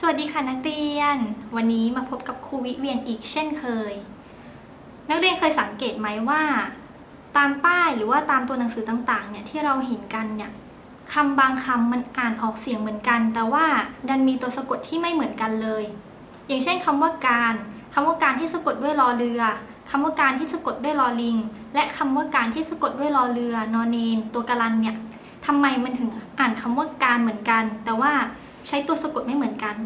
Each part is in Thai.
สวัสดีค่ะนักเรียน วันนี้มาพบกับครูวิเวียนอีกเช่นเคย นักเรียนเคยสังเกตไหมว่า ตามป้ายหรือว่าตามตัวหนังสือต่างๆเนี่ยที่เราเห็นกันเนี่ยคำบางคำมันอ่านออกเสียงเหมือนกัน แต่ว่าดันมีตัวสะกดที่ไม่เหมือนกันเลย อย่างเช่นคำว่าการคำว่าการที่สะกดด้วยรอเรือคำว่าการที่สะกดด้วยรอลิง และคำว่าการที่สะกดด้วยรอเรือนอนเนนตัวกาลันเนี่ยทำไมมันถึงอ่านคำว่าการเหมือนกัน แต่ว่าใช้ตัวสะกดไม่เหมือนกัน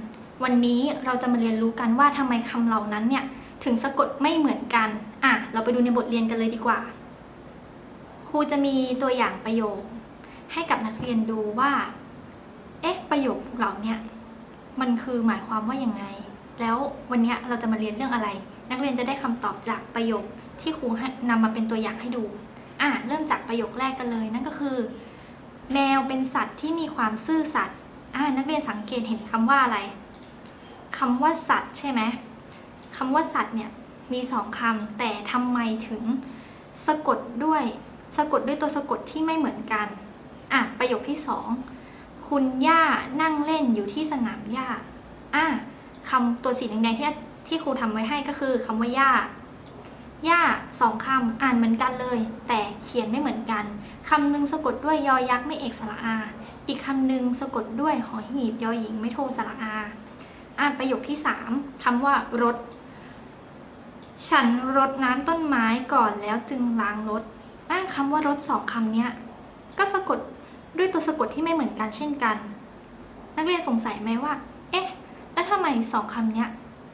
วันนี้เราจะมาเรียนรู้กันว่าทำไมคำเหล่านั้นเนี่ยถึงสะกดไม่เหมือนกัน อะ เราไปดูในบทเรียนกันเลยดีกว่า ครูจะมีตัวอย่างประโยค ให้กับนักเรียนดูว่า เอ๊ะ ประโยคเหล่านี้มันคือหมายความว่าอยังไง แล้ววันนี้เราจะมาเรียนเรื่องอะไร นักเรียนจะได้คำตอบจากประโยคที่ครูนำมาเป็นตัวอย่างให้ดู อะ เริ่มจากประโยคแรกกันเลย นั่นก็คือ แมวเป็นสัตว์ที่มีความซื่อสัตย์ อ่านักเรียนสังเกตเห็นคำว่าอะไร คำว่าสัตว์ใช่ไหมคำว่าสัตว์เนี่ยมีสองคำแต่ทำไมถึงสะกดด้วยสะกดด้วยตัวสะกดที่ไม่เหมือนกันอะประโยคที่สองคุณย่านั่งเล่นอยู่ที่สนามหญ้าอะคำตัวสีแดงๆที่ที่ครูทำไว้ให้ก็คือคำว่าย่าย่าสองคำอ่านเหมือนกันเลย แต่เขียนไม่เหมือนกันคำหนึ่งสะกดด้วยยอยักษ์ไม่เอกสระอา อีกคำหนึ่งสะกดด้วยหอหีบยอหญิงไม่โทสระอา อ่านประโยคที่สามคำว่ารถฉันรดน้ำต้นไม้ก่อนแล้วจึงล้างรถอ่านคำว่ารถสองคำนี้ก็สะกดด้วยตัวสะกดที่ไม่เหมือนกันเช่นกัน นักเรียนสงสัยไหมว่า เอ๊ะ แล้วทำไมสองคำนี้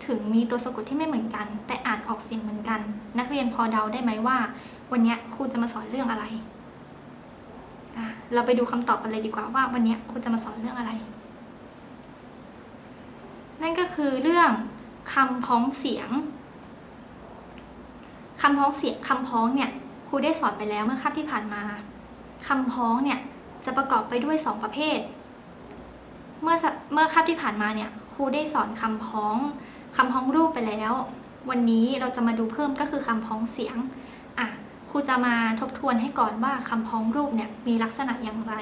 ถึงมีตัวสะกดที่ไม่เหมือนกัน แต่อ่านออกเสียงเหมือนกัน นักเรียนพอเดาได้ไหมว่า วันนี้ครูจะมาสอนเรื่องอะไระเราไปดูคำตอบกันเลยดีกว่าว่าวันนี้ครูจะมาสอนเรื่องอะไร นั่นก็คือเรื่องคำพ้องเสียงคำพ้องเสียงคำพ้องเนี่ยครูได้สอนไปแล้วเมื่อคาบที่ผ่านมาคำพ้องเนี่ยจะประกอบไปด้วย 2 ประเภท เมื่อเมื่อคาบที่ผ่านมาเนี่ยครูได้สอนคำพ้องคำพ้องรูปไปแล้ว วันนี้เราจะมาดูเพิ่มก็คือคำพ้องเสียงอะครูจะมาทบทวนให้ก่อนว่าคำพ้องรูปเนี่ยมีลักษณะอย่างไร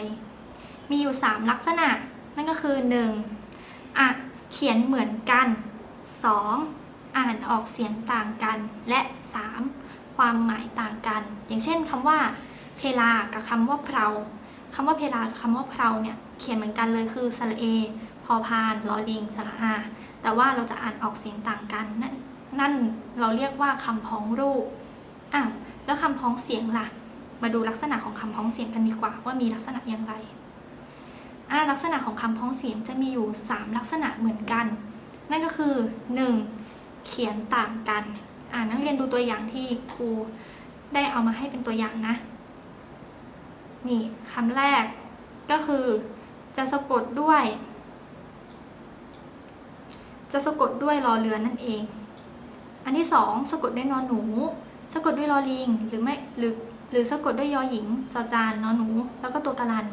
มีอยู่ 3 ลักษณะ นั่นก็คือ 1. อะ เขียนเหมือนกัน 2. อ่านออกเสียงต่างกัน และ 3. ความหมายต่างกัน อย่างเช่นคำว่า เพลา กับคำว่าเพราคำว่าเพลากับคำว่าเพราเนี่ยเขียนเหมือนกันเลยคือสระเอ พอพานลอลิงสระอา แต่ว่าเราจะอ่านออกเสียงต่างกัน นั่นนั่นเราเรียกว่าคำพ้องรูปอ้าวแล้วคำพ้องเสียงล่ะ มาดูลักษณะของคำพ้องเสียงกันดีกว่าว่ามีลักษณะอย่างไร ลักษณะของคำพ้องเสียงจะมีอยู่ 3 ลักษณะเหมือนกัน นั่นก็คือ 1. เขียนต่างกัน อ่านักเรียนดูตัวอย่างที่ครูได้เอามาให้เป็นตัวอย่างนะ นี่คำแรกก็คือ จะสะกดด้วย จะสะกดด้วยรอเรือนั่นเอง อันที่สองสะกดด้วยนอนหนู สะกดด้วยรอลิง หรือไม่หรือหรือสะกดด้วยยอหญิงจอจานนอนหนู แล้วก็ตัวกะลัน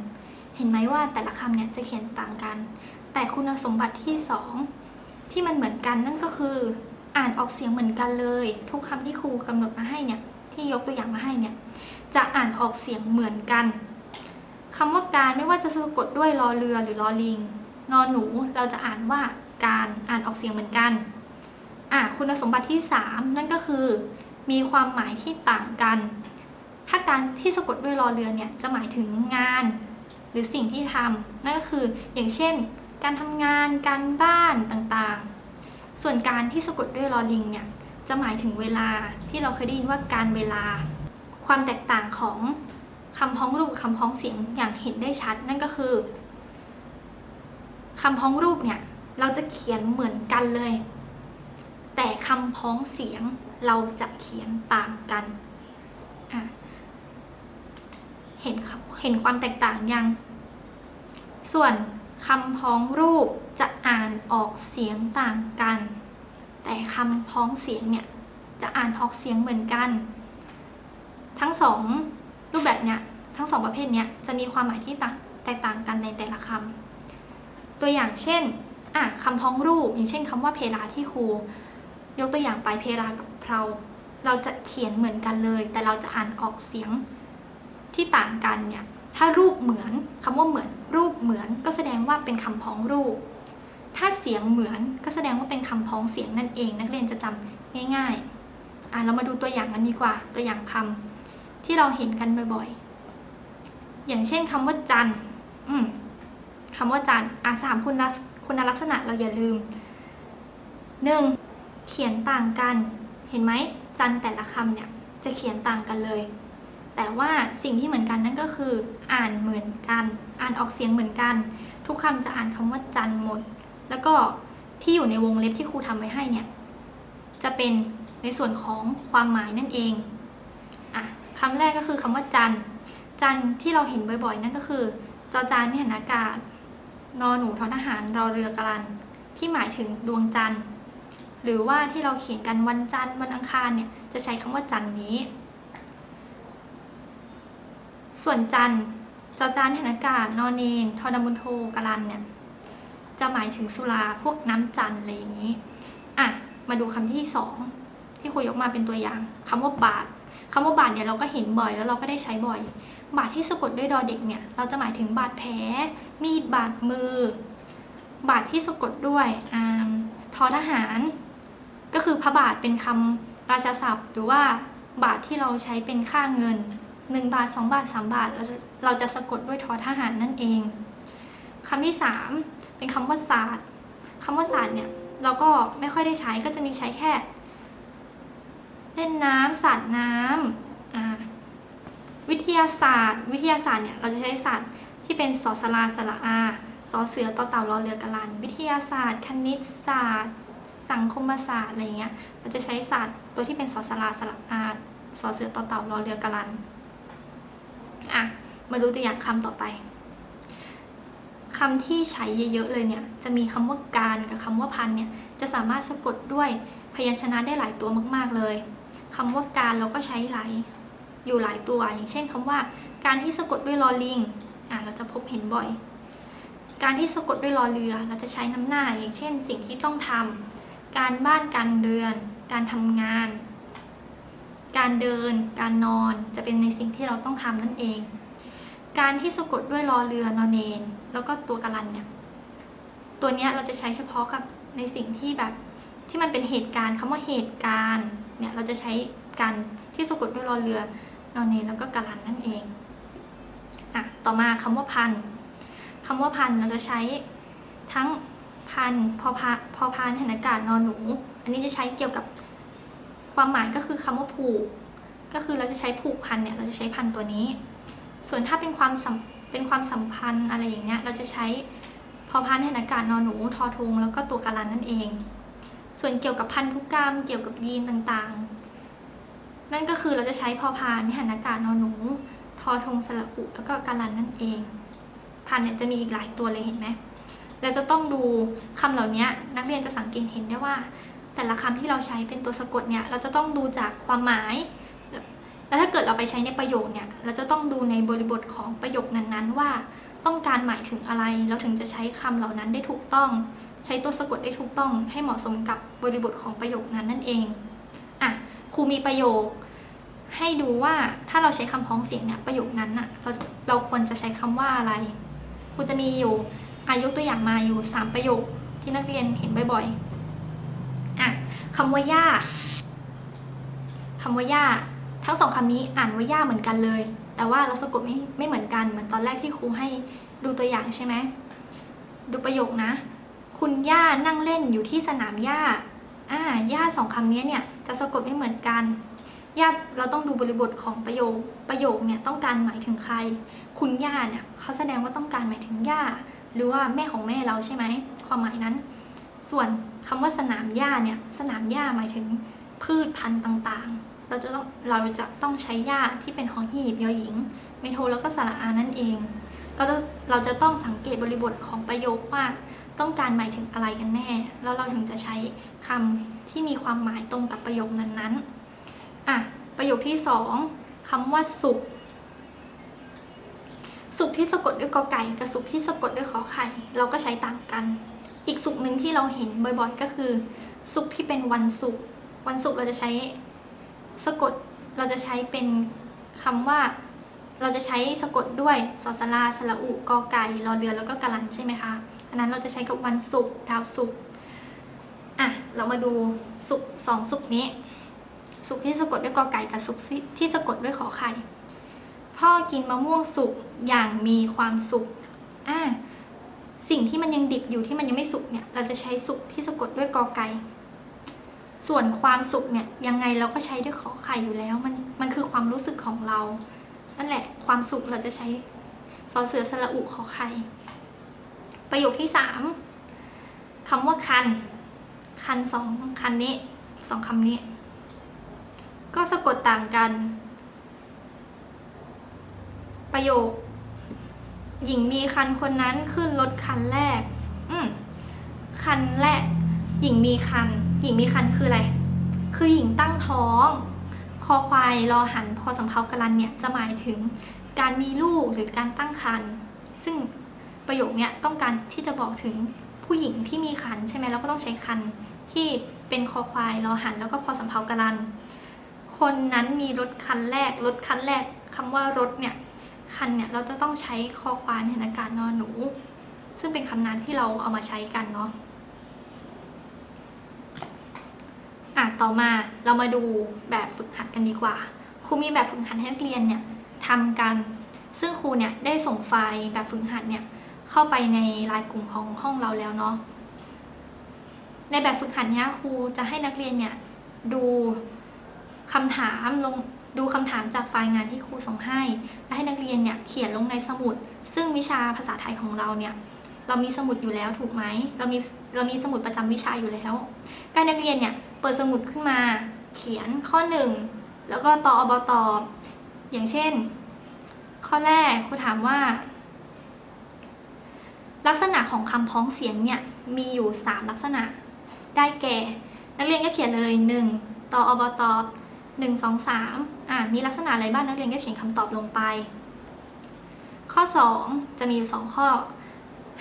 เห็นไหมว่าแต่ละคำเนี่ยจะเขียนต่างกัน แต่คุณสมบัติที่ 2 ที่มันเหมือนกันนั่นก็คือ อ่านออกเสียงเหมือนกันเลย ทุกคำที่ครูกำหนดมาให้เนี่ยที่ยกตัวอย่างมาให้เนี่ยจะอ่านออกเสียงเหมือนกันคำว่าการไม่ว่าจะสะกดด้วยรอเรือหรือรอลิงนอนหนูเราจะอ่านว่าการอ่านออกเสียงเหมือนกันอะคุณสมบัติที่ 3 นั่นก็คือ มีความหมายที่ต่างกัน ถ้าการที่สะกดด้วยรอเรือเนี่ยจะหมายถึงงาน หรือสิ่งที่ทำนั่นก็คืออย่างเช่น การทำงานการบ้านต่างๆ ส่วนการที่สะกดด้วยลอลิงเนี่ยจะหมายถึงเวลาที่เราเคยได้ยินว่าการเวลา ความแตกต่างของคำพ้องรูปคำพ้องเสียงอย่างเห็นได้ชัด นั่นก็คือคำพ้องรูปเนี่ยเราจะเขียนเหมือนกันเลย แต่คำพ้องเสียงเราจะเขียนต่างกันอะ เห็นเห็นความแตกต่างยัง ส่วนคำพ้องรูปจะอ่านออกเสียงต่างกัน แต่คำพ้องเสียงเนี่ยจะอ่านออกเสียงเหมือนกัน ทั้งสองรูปแบบเนี่ยทั้งสองประเภทเนี้ยจะมีความหมายที่แตกต่างกันในแต่ละคำตัวอย่างเช่นอะคำพ้องรูปอย่างเช่นคำว่าเพลาที่ครูยกตัวอย่างไปเพลากับเพราเราจะเขียนเหมือนกันเลย แต่เราจะอ่านออกเสียง ที่ต่างกันเนี่ยถ้ารูปเหมือนคำว่าเหมือนรูปเหมือนก็แสดงว่าเป็นคำพ้องรูป ถ้าเสียงเหมือนก็แสดงว่าเป็นคำพ้องเสียงนั่นเอง นักเรียนจะจำง่ายๆอะเรามาดูตัวอย่างกันดีกว่า ตัวอย่างคำที่เราเห็นกันบ่อยๆ อย่างเช่นคำว่าจันอืมคำว่าจันอะสามคุณลักษคุณลักษณะเราอย่าลืมหนึ่งเขียนต่างกัน เห็นไหมจันแต่ละคำเนี่ยจะเขียนต่างกันเลย แต่ว่าสิ่งที่เหมือนกันนั่นก็คืออ่านเหมือนกัน อ่านออกเสียงเหมือนกัน ทุกคำจะอ่านคำว่าจันหมด แล้วก็ที่อยู่ในวงเล็บที่ครูทำไว้ให้เนี่ยจะเป็นในส่วนของความหมายนั่นเองอะคำแรกก็คือคำว่าจันจันที่เราเห็นบ่อยๆ นั่นก็คือ จอจานไม่หันอากาศนอหนูทอทหารรอเรือกรัน ที่หมายถึงดวงจันทร์ หรือว่าที่เราเขียนกันวันจันทร์วันอังคารเนี่ยจะใช้คำว่าจันทร์นี้ ส่วนจันจอจานไม่หันอากาศนอเนนทอดำบุญโทกรันเนี่ย จะหมายถึงสุราพวกน้ำจันอะไรอย่างนี้ อะ มาดูคำที่สองที่คุยยกมาเป็นตัวอย่างคำว่าบาทคำว่าบาทเนี่ยเราก็เห็นบ่อยแล้วเราก็ได้ใช้บ่อย บาทที่สะกดด้วยดอเด็กเนี่ย เราจะหมายถึงบาดแผล มีดบาดมือ บาทที่สะกดด้วยอทอทหาร ก็คือพระบาทเป็นคำราชาศัพท์ หรือว่าบาทที่เราใช้เป็นค่าเงิน 1 บาท 2 บาท 3 บาท เราจะเราจะสะกดด้วยทอทหารนั่นเองคำที่สามเป็นคำว่าศาสตร์คำว่าศาสตร์เนี่ยเราก็ไม่ค่อยได้ใช้ก็จะมีใช้แค่ เล่นน้ำสาดน้ำอ่าวิทยาศาสตร์ วิทยาศาสตร์เนี่ยเราจะใช้ศาสตร์ที่เป็นสอสลาสระอาสอเสือต่อเต่ารอเรือกะลัน วิทยาศาสตร์ คณิตศาสตร์ สังคมศาสตร์อะไรเงี้ยเราจะใช้ศาสตร์ตัวที่เป็นสอสลาสระอาสอเสือต่อเต่ารอเรือกะลัน อะ มาดูตัวอย่างคำต่อไปคำที่ใช้เยอะๆเลยเนี่ย จะมีคำว่าการกับคำว่าพันเนี่ย จะสามารถสะกดด้วยพยัญชนะได้หลายตัวมาก ๆเลยคำว่าการเราก็ใช้หลายอยู่หลายตัว อย่างเช่นคำว่า การที่สะกดด้วยลอลิงอะเราจะพบเห็นบ่อย การที่สะกดด้วยรอเรือ เราจะใช้น้ำหน้า อย่างเช่น สิ่งที่ต้องทำการบ้านการเรือน การทำงาน การเดิน การนอนจะเป็นในสิ่งที่เราต้องทำนั่นเอง การที่สะกดด้วยรอเรือนอนเนนแล้วก็ตัวกะลันเนี่ยตัวเนี้ยเราจะใช้เฉพาะกับในสิ่งที่แบบที่มันเป็นเหตุการณ์คำว่าเหตุการณ์เนี่ยเราจะใช้การที่สะกดด้วยรอเรือนอนเนนแล้วก็กะลันนั่นเองอะต่อมาคำว่าพันคำว่าพันเราจะใช้ทั้งพันพอพาพอพานหันอากาศนอนหนู อันนี้จะใช้เกี่ยวกับ ความหมายก็คือคำว่าผูก ก็คือเราจะใช้ผูกพันเนี่ยเราจะใช้พันตัวนี้ ส่วนถ้าเป็นความเป็นความสัมพันธ์อะไรอย่างเงี้ยเราจะใช้พอพานหันากาศนอนหนูทอทงแล้วก็ตัวการันนั่นเอง ส่วนเกี่ยวกับพันธุกรรม เกี่ยวกับยีนต่างๆ นั่นก็คือเราจะใช้พอพานหันอากาศนอนหนูทอทงสระอุแล้วก็การันนั่นเอง พันเนี่ยจะมีอีกหลายตัวเลยเห็นไหมเราจะต้องดูคำเหล่านี้นักเรียนจะสังเกตเห็นได้ว่า แต่ละคำที่เราใช้เป็นตัวสะกดเนี่ยเราจะต้องดูจากความหมาย แล้วถ้าเกิดเราไปใช้ในประโยคเนี่ยเราจะต้องดูในบริบทของประโยคนั้นๆ ว่าต้องการหมายถึงอะไร เราถึงจะใช้คำเหล่านั้นได้ถูกต้อง ใช้ตัวสะกดได้ถูกต้อง ให้เหมาะสมกับบริบทของประโยคนั้นนั่นเองอะครูมีประโยค ให้ดูว่าถ้าเราใช้คำพ้องเสียงเนี่ยประโยคนั้นน่ะเราเราควรจะใช้คำว่าอะไรครูจะมีอยู่อายุตัวอย่างมาอยู่ 3 ประโยคที่นักเรียนเห็นบ่อยๆ คำว่าย่าคำว่าย่าทั้งสองคำนี้อ่านว่าย่าเหมือนกันเลย แต่ว่าเราสะกดไม่ไม่เหมือนกันเหมือนตอนแรกที่ครูให้ดูตัวอย่างใช่ไหมดูประโยคนะ คุณย่านั่งเล่นอยู่ที่สนามหญ้าอ่าย่าสองคำนี้เนี่ยจะสะกดไม่เหมือนกันย่าเราต้องดูบริบทของประโยคประโยคเนี่ยต้องการหมายถึงใคร คุณย่าเนี่ยเขาแสดงว่าต้องการหมายถึงย่าหรือว่าแม่ของแม่เราใช่ไหมความหมายนั้น ส่วนคำว่าสนามหญ้าเนี่ยสนามหญ้าหมายถึงพืชพันธุ์ต่างๆ เราจะต้องเราจะต้องใช้หญ้าที่เป็นหอหีบยอหญิงเมโทแล้วก็สระอานั่นเองเราจะเราจะต้องสังเกตบริบทของประโยคว่าต้องการหมายถึงอะไรกันแน่ แล้วเราถึงจะใช้คำที่มีความหมายตรงกับประโยคนั้นๆอะประโยคที่สองคำว่าสุข สุขที่สะกดด้วยกอไก่กับสุขที่สะกดด้วยขอไข่ เราก็ใช้ต่างกัน อีกสุขหนึ่งที่เราเห็นบ่อยๆ ก็คือสุขที่เป็นวันศุกวันศุกเราจะใช้สะกดเราจะใช้เป็นคำว่าเราจะใช้สะกดด้วยสอสลาสระอุกอไก่รอเรือแล้วก็กะลันใช่ไหมคะอันนั้นเราจะใช้กับวันศุกดาวศุกอะเรามาดูศุกสองศุกนี้ศุกที่สะกดด้วยกอไก่กับศุกที่สะกดด้วยขอไข่พ่อกินมะม่วงสุกอย่างมีความสุขอะ สิ่งที่มันยังดิบอยู่ที่มันยังไม่สุกเนี่ยเราจะใช้สุกที่สะกดด้วยกอไก่ส่วนความสุขเนี่ยยังไงเราก็ใช้ด้วยขอไข่อยู่แล้ว มันมันคือความรู้สึกของเรา นั่นแหละความสุขเราจะใช้ซอเสือสระอุขอไข่ประโยคที่สามคำว่าคัน คันสองคันนี้สองคำนี้ ก็สะกดต่างกัน ประโยค หญิงมีคันคนนั้นขึ้นรถคันแรก อืมคันแรก หญิงมีคัน หญิงมีคันคืออะไร คือหญิงตั้งท้อง คอควายรอหันพอสำเพากรันเนี่ยจะหมายถึงการมีลูกหรือการตั้งครรภ์ซึ่งประโยคเนี้ยต้องการที่จะบอกถึงผู้หญิงที่มีครรภ์ใช่ไหมเราก็ต้องใช้คันที่เป็นคอควายรอหันแล้วก็พอสำเพากรัน คนนั้นมีรถคันแรก รถคันแรกคำว่ารถเนี่ย คันเนี่ยเราจะต้องใช้คอควายในอากาศนอนหนู ซึ่งเป็นคำนั้นที่เราเอามาใช้กันเนาะอะต่อมาเรามาดูแบบฝึกหัดกันดีกว่า ครูมีแบบฝึกหัดให้นักเรียนเนี่ยทำกัน ซึ่งครูเนี่ยได้ส่งไฟล์แบบฝึกหัดเนี่ยเข้าไปในไลน์กลุ่มของห้องเราแล้วเนาะ ในแบบฝึกหัดเนี้ยครูจะให้นักเรียนเนี่ยดูคำถามลง ดูคำถามจากไฟล์งานที่ครูส่งให้ และให้นักเรียนเนี่ยเขียนลงในสมุด ซึ่งวิชาภาษาไทยของเราเนี่ยเรามีสมุดอยู่แล้วถูกไหมเรามีเรามีสมุดประจำวิชาอยู่แล้วการนักเรียนเนี่ยเปิดสมุดขึ้นมาเขียนข้อหนึ่งแล้วก็ตออบตอบอย่างเช่น ข้อแรกครูถามว่า ลักษณะของคำพ้องเสียงเนี่ยมีอยู่ 3 ลักษณะได้แก่ นักเรียนก็เขียนเลย 1. ตออบตอ 1 2 3อ่ามีลักษณะอะไรบ้างนักเรียนก็เขียนคำตอบลงไป ข้อ 2 จะมีอยู่ 2 ข้อ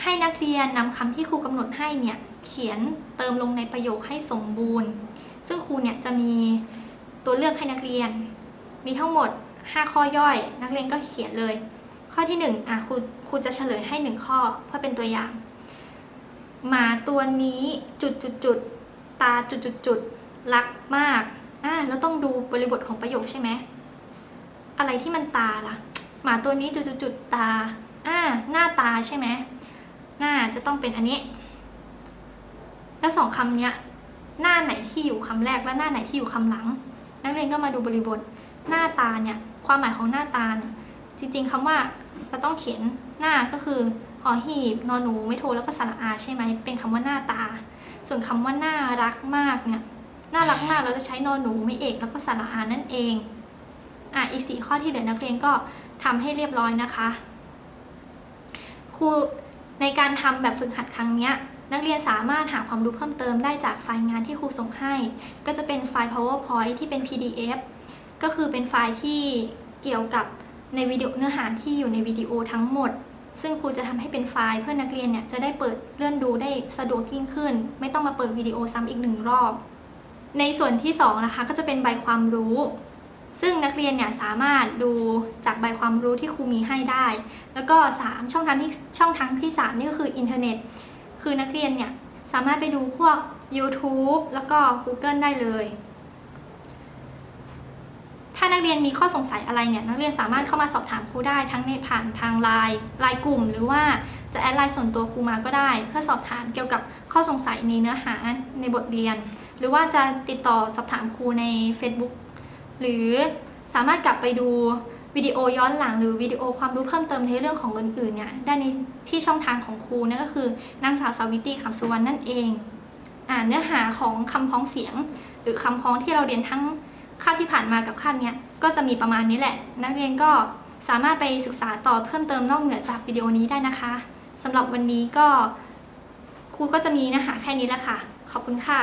ให้นักเรียนนำคำที่ครูกำหนดให้เนี่ยเขียนเติมลงในประโยคให้สมบูรณ์ ซึ่งครูเนี่ยจะมีตัวเลือกให้นักเรียน มีทั้งหมด 5 ข้อย่อย นักเรียนก็เขียนเลย ข้อที่1อะครูครูจะเฉลยให้ 1 ข้อเพื่อเป็นตัวอย่าง หมาตัวนี้จุดจุดจุดตาจุดจุดจุดรักมาก อ่าแล้วต้องดูบริบทของประโยคใช่ไหม อะไรที่มันตาล่ะ หมาตัวนี้จุดจุดตา อ่า หน้าตาใช่ไหม หน้าจะต้องเป็นอันนี้ แล้วสองคำเนี้ย หน้าไหนที่อยู่คำแรกและหน้าไหนที่อยู่คำหลัง นักเรียนก็มาดูบริบท หน้าตาเนี่ย ความหมายของหน้าตาเนี่ยจริง ๆคำว่าเราต้องเขียนหน้าก็คือหอหีบนอนหนูไม่โทรแล้วก็สระอาใช่ไหมเป็นคำว่าหน้าตา ส่วนคำว่าน่ารักมากเนี่ย น่ารักมากเราจะใช้นอนหนูไม่เอกแล้วก็สระอานั่นเองอะอีกสี่ข้อที่เหลือนักเรียนก็ทำให้เรียบร้อยนะคะครูในการทำแบบฝึกหัดครั้งเนี้ยนักเรียนสามารถหาความรู้เพิ่มเติมได้จากไฟล์งานที่ครูส่งให้ ก็จะเป็นไฟล์ powerpoint ที่เป็น pdf ก็คือเป็นไฟล์ที่เกี่ยวกับในวิดีโอเนื้อหาที่อยู่ในวิดีโอทั้งหมด ซึ่งครูจะทำให้เป็นไฟล์เพื่อนักเรียนเนี่ยจะได้เปิดเลื่อนดูได้สะดวกยิ่งขึ้น ไม่ต้องมาเปิดวิดีโอซ้ำอีกหนึ่งรอบ ในส่วนที่ 2 นะคะ ก็จะเป็นใบความรู้ ซึ่งนักเรียนเนี่ยสามารถดูจากใบความรู้ที่ครูมีให้ได้ แล้วก็ 3 ช่องทางที่ช่องทางที่ 3 นี่ก็คืออินเทอร์เน็ต คือนักเรียนเนี่ยสามารถไปดูพวก YouTube แล้วก็ Google ได้เลย ถ้านักเรียนมีข้อสงสัยอะไรเนี่ยนักเรียนสามารถเข้ามาสอบถามครูได้ทั้งในผ่านทางไลน์ไลน์กลุ่ม หรือว่าจะแอดไลน์ส่วนตัวครูมาก็ได้ เพื่อสอบถามเกี่ยวกับข้อสงสัยในเนื้อหาในบทเรียน หรือว่าจะติดต่อสอบถามครูใน Facebook หรือสามารถกลับไปดูวิดีโอย้อนหลังหรือวิดีโอความรู้เพิ่มเติมในเรื่องของอื่นๆเนี่ยได้ในที่ช่องทางของครูนั่นก็คือนางสาวสาวิตรีคำสุวรรณนั่นเองอ่าเนื้อหาของคำพ้องเสียง หรือคำพ้องที่เราเรียนทั้งคาบที่ผ่านมากับคาบเนี้ยก็จะมีประมาณนี้แหละ นักเรียนก็สามารถไปศึกษาต่อเพิ่มเติมนอกเหนือจากวิดีโอนี้ได้นะคะสำหรับวันนี้ก็ครูก็จะมีเนื้อหาแค่นี้แหละค่ะ ขอบคุณค่ะ